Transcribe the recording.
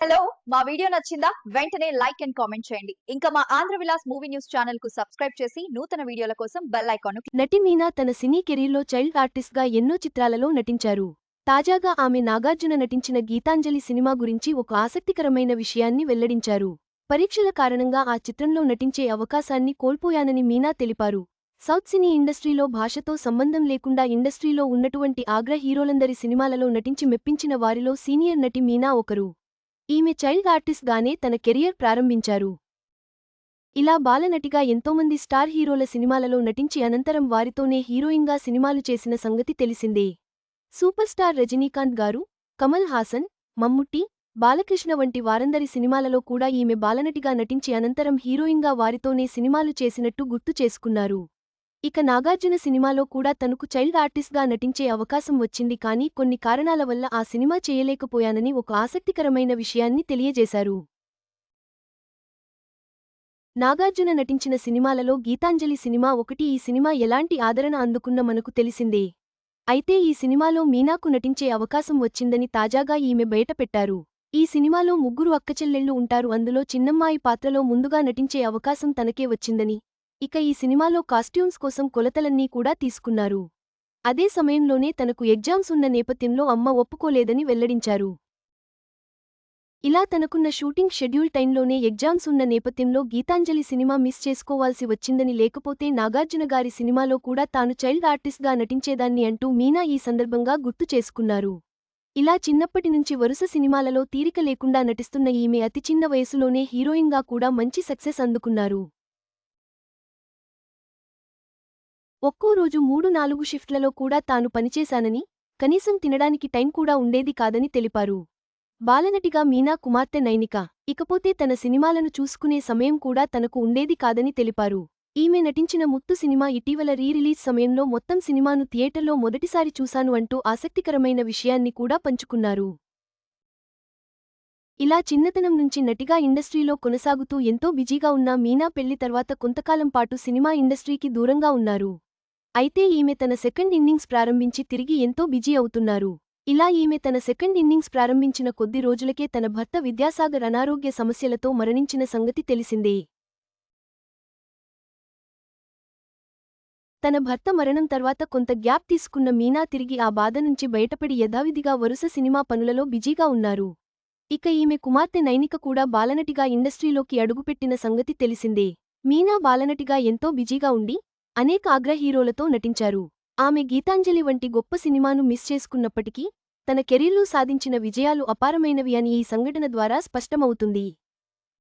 Hello మా video నచ్చిందా? వెంటనే లైక్ అండ్ కామెంట్ చేయండి. ఇంకా మా ఆంధ్ర విలాస్ మూవీ న్యూస్ ఛానల్కు సబ్స్క్రైబ్ చేసి నూతన వీడియోల కోసం బెల్ ఐకాన్ నటి మీనా తన సినీ కెరీర్లో చైల్డ్ ఆర్టిస్ట్గా ఎన్నో చిత్రాలలో నటించారు. తాజాగా ఆమె నాగార్జున నటించిన గీతాంజలి సినిమా గురించి ఒక ఆసక్తికరమైన విషయాన్ని వెల్లడించారు. పరీక్షల కారణంగా ఆ చిత్రంలో నటించే అవకాశాన్ని కోల్పోయానని మీనా తెలిపారు. సౌత్ సినీ ఇండస్ట్రీలో భాషతో సంబంధం లేకుండా ఇండస్ట్రీలో ఉన్నటువంటి ఆగ్ర హీరోలందరి సినిమాలలో నటించి మెప్పించిన వారిలో సీనియర్ నటి మీనా ఒకరు. ఈమె చైల్డ్ ఆర్టిస్ట్గానే తన కెరియర్ ప్రారంభించారు. ఇలా బాలనటిగా ఎంతోమంది స్టార్ హీరోల సినిమాలలో నటించి అనంతరం వారితోనే హీరోయిన్గా సినిమాలు చేసిన సంగతి తెలిసిందే. సూపర్ స్టార్ రజనీకాంత్ గారు కమల్ హాసన్ మమ్ముట్టి బాలకృష్ణ వంటి వారందరి సినిమాలలో కూడా ఈమె బాలనటిగా నటించి అనంతరం హీరోయిన్గా వారితోనే సినిమాలు చేసినట్టు గుర్తు చేసుకున్నారు. ఇక నాగార్జున సినిమాలో కూడా తనకు చైల్డ్ ఆర్టిస్ట్గా నటించే అవకాశం వచ్చింది కానీ కొన్ని కారణాల వల్ల ఆ సినిమా చేయలేకపోయానని ఒక ఆసక్తికరమైన విషయాన్ని తెలియజేశారు. నాగార్జున నటించిన సినిమాలలో గీతాంజలి సినిమా ఒకటి ఈ సినిమా ఎలాంటి ఆదరణ అందుకున్న మనకు తెలిసిందే. అయితే ఈ సినిమాలో మీనాకు నటించే అవకాశం వచ్చిందని తాజాగా ఈమె బయటపెట్టారు. ఈ సినిమాలో ముగ్గురు అక్కచెల్లెళ్ళు ఉంటారు అందులో చిన్నమ్మాయి పాత్రలో ముందుగా నటించే అవకాశం తనకే వచ్చిందని ఇక ఈ సినిమాలో కాస్ట్యూమ్స్ కోసం కొలతలన్నీ కూడా తీసుకున్నారు. అదే సమయంలోనే తనకు ఎగ్జామ్స్ ఉన్న నేపథ్యంలో అమ్మ ఒప్పుకోలేదని వెల్లడించారు. ఇలా తనకున్న షూటింగ్ షెడ్యూల్ టైంలోనే ఎగ్జామ్స్ ఉన్న నేపథ్యంలో గీతాంజలి సినిమా మిస్ చేసుకోవాల్సి వచ్చిందని లేకపోతే నాగార్జున గారి సినిమాలో కూడా తాను చైల్డ్ ఆర్టిస్ట్గా నటించేదాన్ని అంటూ మీనా ఈ సందర్భంగా గుర్తు చేసుకున్నారు. ఇలా చిన్నప్పటి నుంచి వరుస సినిమాలలో తీరిక లేకుండా నటిస్తున్న ఈమె అతి చిన్న వయసులోనే హీరోయిన్గా కూడా మంచి సక్సెస్ అందుకున్నారు. ఒక్కో రోజు మూడు నాలుగు షిఫ్ట్లలో కూడా తాను పనిచేశానని కనీసం తినడానికి టైం కూడా ఉండేది కాదని తెలిపారు. బాలనటిగా మీనా కుమార్తె నైనిక. ఇకపోతే తన సినిమాలను చూసుకునే సమయం కూడా తనకు ఉండేది కాదని తెలిపారు. ఈమె నటించిన ముత్తు సినిమా ఇటీవల రీరిలీజ్ సమయంలో మొత్తం సినిమాను థియేటర్లో మొదటిసారి చూశాను అంటూ ఆసక్తికరమైన విషయాన్ని కూడా పంచుకున్నారు. ఇలా చిన్నతనం నుంచి నటిగా ఇండస్ట్రీలో కొనసాగుతూ ఎంతో బిజీగా ఉన్న మీనా పెళ్ళి తర్వాత కొంతకాలం పాటు సినిమా ఇండస్ట్రీకి దూరంగా ఉన్నారు. అయితే ఈమె తన సెకండ్ ఇన్నింగ్స్ ప్రారంభించి తిరిగి ఎంతో బిజీ అవుతున్నారు. ఇలా ఈమె తన సెకండ్ ఇన్నింగ్స్ ప్రారంభించిన కొద్ది రోజులకే తన భర్త విద్యాసాగర్ అనారోగ్య సమస్యలతో మరణించిన సంగతి తెలిసిందే. తన భర్త మరణం తర్వాత కొంత గ్యాప్ తీసుకున్న మీనా తిరిగి ఆ బాధ నుంచి బయటపడి యథావిధిగా వరుస సినిమా పనులలో బిజీగా ఉన్నారు. ఇక ఈమె కుమార్తె నైనిక కూడా బాలనటిగా ఇండస్ట్రీలోకి అడుగుపెట్టిన సంగతి తెలిసిందే. మీనా బాలనటిగా ఎంతో బిజీగా ఉండి అనేక ఆగ్ర హీరోలతో నటించారు. ఆమె గీతాంజలి వంటి గొప్ప సినిమాను మిస్ చేసుకున్నప్పటికీ తన కెరీర్లో సాధించిన విజయాలు అపారమైనవి అని ఈ సంఘటన ద్వారా స్పష్టమవుతుంది.